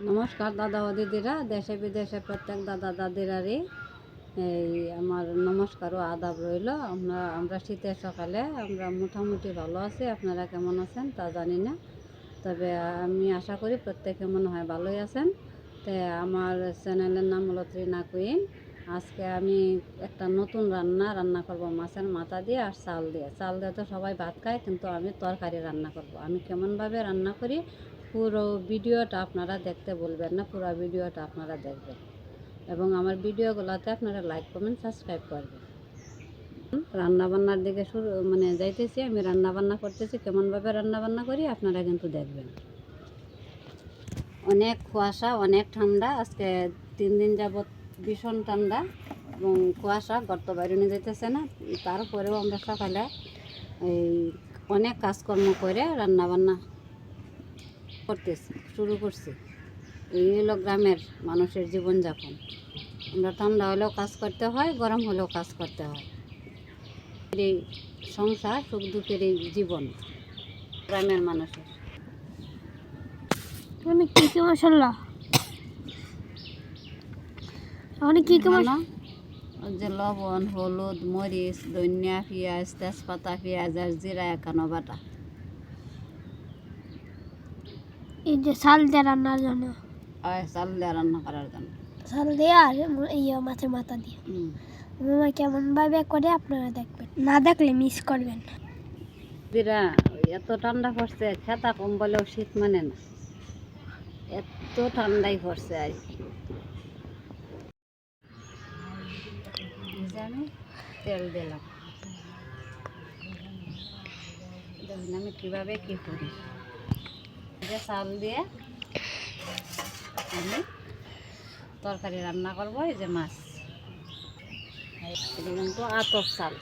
নমস্কার, দাদা ও দিদিরা দেশে বিদেশে প্রত্যেক দাদা দাদিরারই। এই আমার নমস্কার ও আদাব রইল। আমরা আমরা শীতের সকালে, আমরা মোটামুটি ভালো আছি। আপনারা কেমন আছেন তা জানি না। তবে আমি আশা করি প্রত্যেকে মনে হয় ভালোই আছেন। তো আমার চ্যানেলের নাম হলো ত্রিনা কুইন। আজকে আমি একটা নতুন রান্না রান্না করব মাছের মাথা দিয়ে আর চাল দিয়ে। চাল দিয়ে তো সবাই ভাত খায়, কিন্তু আমি তরকারি রান্না করব। আমি কেমনভাবে রান্না করি পুরো ভিডিওটা আপনারা দেখতে বলবেন না, পুরো ভিডিওটা আপনারা দেখবেন। এবং আমার ভিডিওগুলোতে আপনারা লাইক কমেন্ট সাবস্ক্রাইব করবেন। রান্না বান্নার দিকে শুরু মানে যাইতেছি, আমি রান্না বান্না করতেছি, কেমনভাবে রান্না বান্না করি আপনারা কিন্তু দেখবেন। অনেক কুয়াশা, অনেক ঠান্ডা, আজকে তিন দিন যাবৎ ভীষণ ঠান্ডা এবং কুয়াশা গর্ত বাইরে যেতেছে না। তারপরেও আমরা সকালে এই অনেক কাজকর্ম করে রান্না করতেছি শুরু করছি। এই হলো গ্রামের মানুষের জীবনযাপন। আমরা ঠান্ডা হলেও কাজ করতে হয় গরম হলেও কাজ করতে হয়। এই সংসার সুখ দুঃখের এই জীবন গ্রামের মানুষের। মানে কি কি মশলা মানে কি কি মশলা যে লবণ হলুদ মরিচ ধনিয়া পেঁয়াজ তেজপাতা পেঁয়াজ আর জিরা একানো বাটা। এই যে দিয়ে রান্নার জন্য চাল দিয়ে রান্না করার জন্য। দিয়ে আর ইয়ে মাছের মাথা দিয়ে। হুম। মামা কেমন করে আপনারা দেখবেন। না দেখলে মিস করবেন দিরা এত ঠান্ডা পড়ছে খেতা কম বলেও শীত মানে না। এত ঠান্ডাই পড়ছে আর তেল দিলাম। আমি কীভাবে কী করি। যে চাল দিয়ে আমি তরকারি রান্না করব এই যে মাছ। এটা কিন্তু আতপ চাল।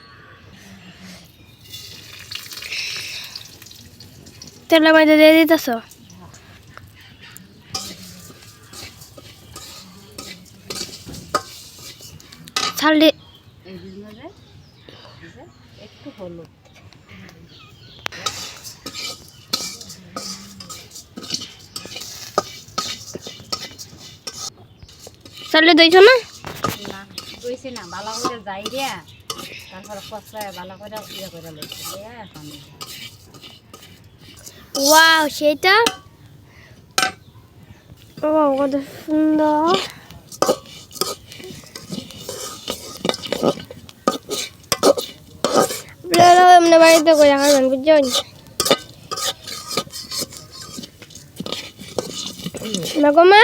তেলের মধ্যে দিয়ে দিতেছ? একটু হলুদ। চাল দিয়ে না? না কইছি না ভালো করে যাই রে। তারপরে কষায় ভালো করে ইয়ে করে লইছি এখন। ওয়াও সেটা ও কত সুন্দর। আপনারা এমনি বাড়িতে করে খাবেন বুঝছেন? মাগমা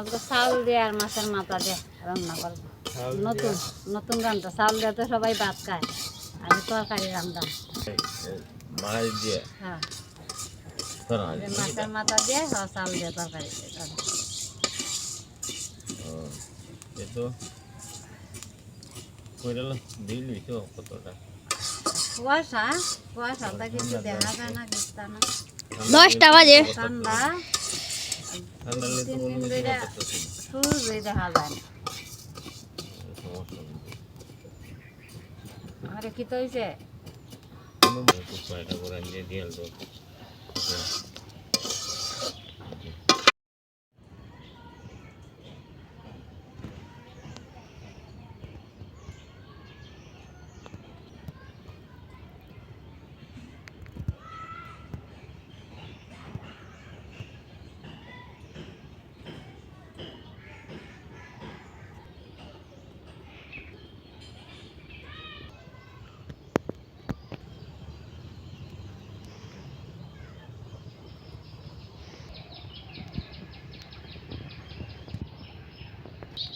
আজকে চাউল দিয়ে আর মাছের মাথা দিয়ে রান্না করব। নতুন নতুন রান্না। চাউল দিয়ে তো সবাই ভাত খায় আমি তরকারি রান্না। মাছ দিয়ে? হ্যাঁ। মাছের মাথা দিয়ে চাউল দিয়ে তরকারি দিয়ে রান্না। এ তো কইরাল দিলি তো কতটা? কুয়াশা কুয়াশাটা কিছু দেখা যায় না কিছু না। দশটা বাজে। ঠান্ডা। আরে কি তো হয়েছে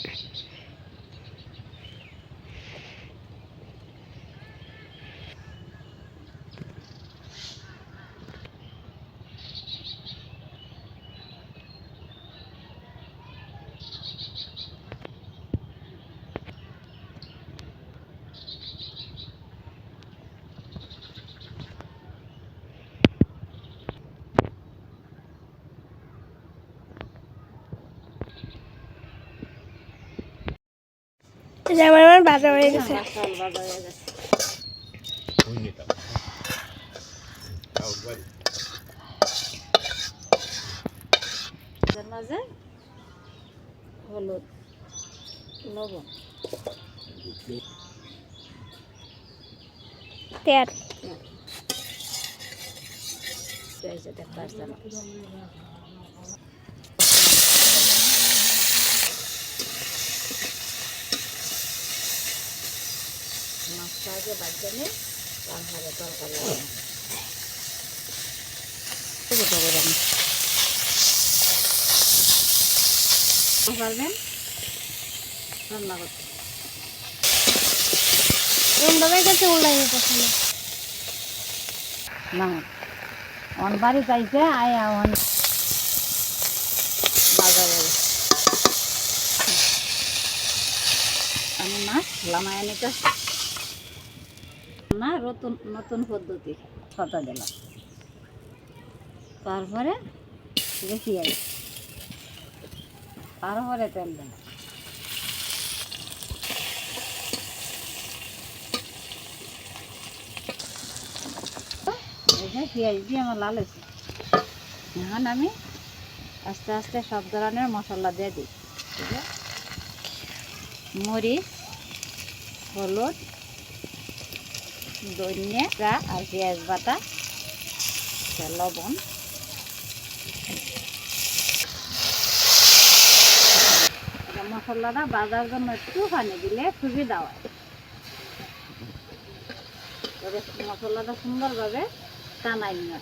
何? যেমন আমার বাজার হয়ে গেছে। মাঝে হলুদ লবণ। তেল। দেখতে মাছটা বাজতে নিয়ে তারপরে তরকারি পারবেন? চাইছে আয়া অন বাজারে আমি মাছ লামায় নিতে না নতুন নতুন পদ্ধতি কথা দিলাম তারপরে দেখি তারপরে তেল দিলাম পেঁয়াজ দিয়ে আমার লাল হয়েছে। এখন আমি আস্তে আস্তে সব ধরনের মশলা দিয়ে দিই। ঠিক আছে? মরিচ, হলুদ ধনিয়া আর পেঁয়াজ বাটা লবণ। মশলাটা বাজার জন্য একটু পানি দিলে সুবিধা হয়। মশলাটা সুন্দরভাবে টানাই না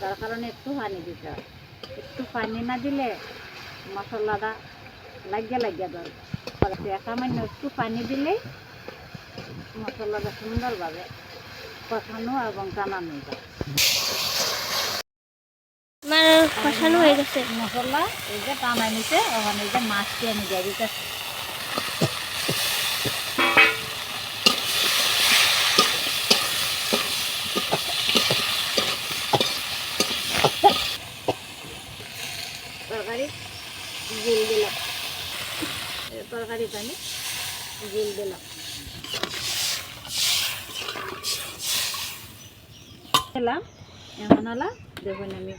যার কারণে একটু পানি দিতে হয় একটু পানি না দিলে মশলাটা লাগিয়ে লাগিয়ে সামান্য একটু পানি দিলেই মশলাটা সুন্দরভাবে কষানো এবং টানানো যায় আমার কষানো হয়ে গেছে। মশলা, এই যে টানাই নিতে, ওখানে এই যে মাছটি আমি দিয়ে দিতে। তরকারি, জিল দিলাম। তরকারিটা আমি জিল দিলাম। দিলাম এমন হলো দেখুন আমি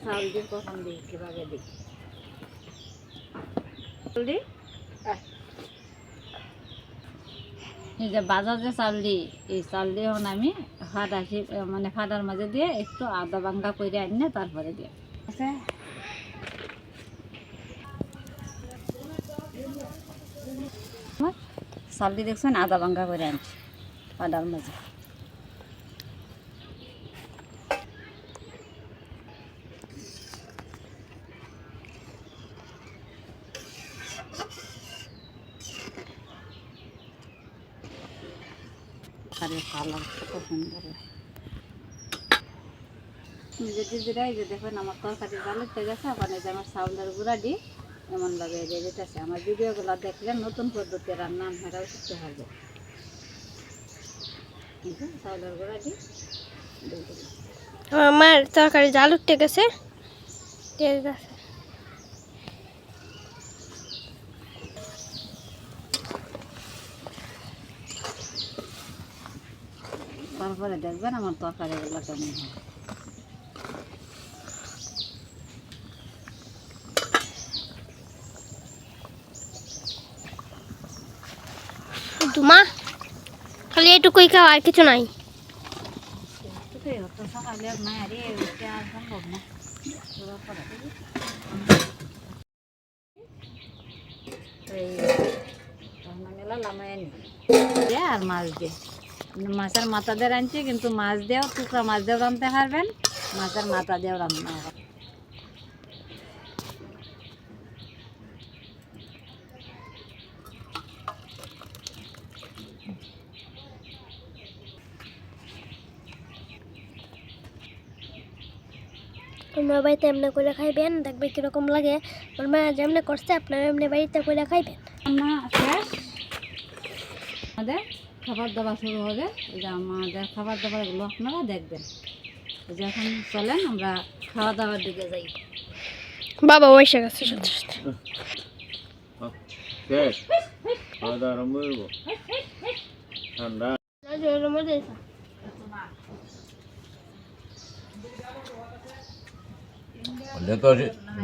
চাউল দিয়ে কখন দিই কীভাবে দিই। চাউল দিই? এই যে বাজার যে চাউল দিই এই চাউল দিয়ে এখন আমি ফাটা মানে ফাটার মাঝে দিয়ে একটু আদা ভাঙ্গা করে আনি তারপরে দিয়ে আছে আমার চাউল দিয়ে দেখছেন আদা ভাঙ্গা করে আনছি ফাটার মাঝে আরে কালার কত সুন্দর যদি যেটা এই যে দেখুন, আমার তরকারি জালের থেকে গেছে, আবার এই যে আমার চাউলের গুঁড়া দিই এমনভাবে দিয়ে দিতেছে। আমার ভিডিওগুলো দেখলে নতুন পদ্ধতি রান্না আপনারাও শিখতে এই চাউলের গুঁড়া দিই আমার তরকারি জাল উঠতে গেছে। তেল গেছে তারপরে দেখবেন আমার তরকারিগুলো কেমন হয়। দুমা খালি এটুকুই খাও আর কিছু নাই। আর মাছ দিয়ে। মাছের মাথা দিয়ে রাঁধছি কিন্তু মাছ দিয়েও টুকরা মাছ দিয়েও রাঁধতে পারবেন মাছের মাথা দিয়েও রান্না হবে তোমরা বাড়িতে এমনি করে খাইবেন দেখবে কীরকম লাগে। আমার মা যেমনি করছে আপনারা এমনি বাড়িতে করে খাইবেন। শেষ। আমাদের খাবার দাবার শুরু হবে। এই যে আমাদের খাবার দাবার দাবারগুলো আপনারা দেখবেন। যে এখন চলেন আমরা খাওয়া দাওয়ার দিকে যাই। বাবা বসে গেছে সাথে সাথে। খাওয়া দাওয়া আরম্ভ করব। ঠান্ডা।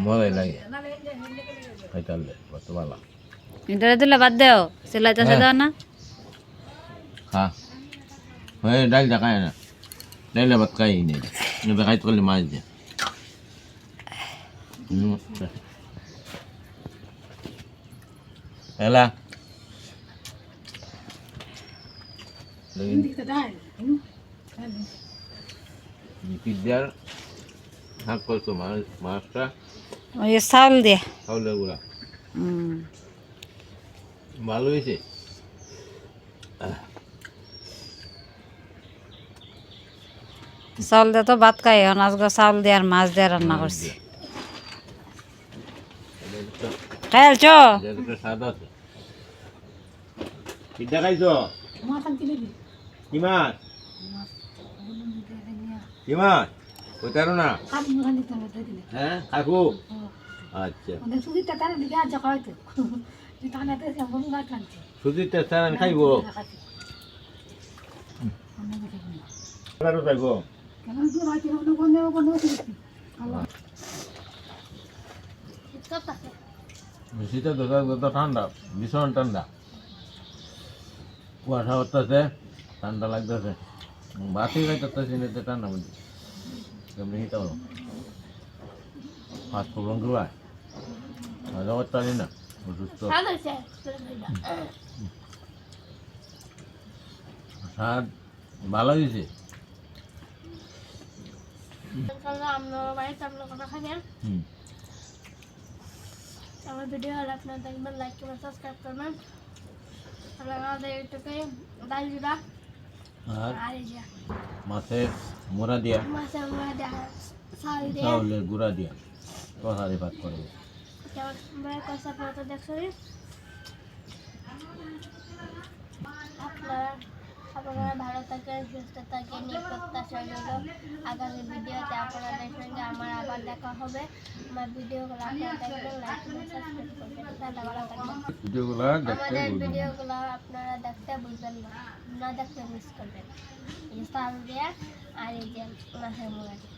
মজাই লাগে। খাইতে হলে কত ভালো দিলে বাদ দেও সেলাইতে হ্যাঁ। দাও না। খা হয়ে ডাল দা খায় না ডাইলে ভাত খাই নেই নেবে খাইতে পারলে মাছ দিয়ে এলা পিদ্যার শাক করছ মাছ মাছটা ওই চাউল দিয়ে গুলা হুম ভালো হয়েছে চাউল দিয়ে তো ভাত খাই এখন আজকে চাউল দিয়ে আর মাছ দিয়ে রান্না করছি। খাইছো? হ্যাঁ কাকু? আচ্ছা। সুজিত খাইবো? এবারও তো ঠান্ডা, ভীষণ ঠান্ডা। কুয়াশা হতেছে ঠান্ডা লাগতেছে। বাতি খাইতেছি নিতে ঠান্ডা মধ্যে। কেমনি হিতে হলো। ফাস্ট প্রবলেম না, অসুস্থ। ভালো হয়েছে আপনার বাড়িতে আপনার কথা খাবেন হুম আমার ভিডিও হলে আপনারা দেখবেন লাইক করবেন সাবস্ক্রাইব করবেন। আর মাছের মোড়া দিয়া। মাছের মুড়া দিয়ে চাউলের গুঁড়া দিয়া। তরকারি ভাত করব ভাই কষ্ট আপনারা তো দেখছেন আপনারা আপনারা ভালো থাকেন সুস্থ থাকেন এই প্রত্যাশা রইল আগামী ভিডিওতে আপনাদের সঙ্গে আমার আবার দেখা হবে। আমার ভিডিওগুলো আপনারা দেখবেন লাইক সাবস্ক্রাইব করবেন। ভিডিওগুলো আমাদের ভিডিওগুলো আপনারা দেখতে বুঝবেন না না দেখতে মিস করবেন। এই সাল দিয়ে আর এই যে মুড়া দিয়ে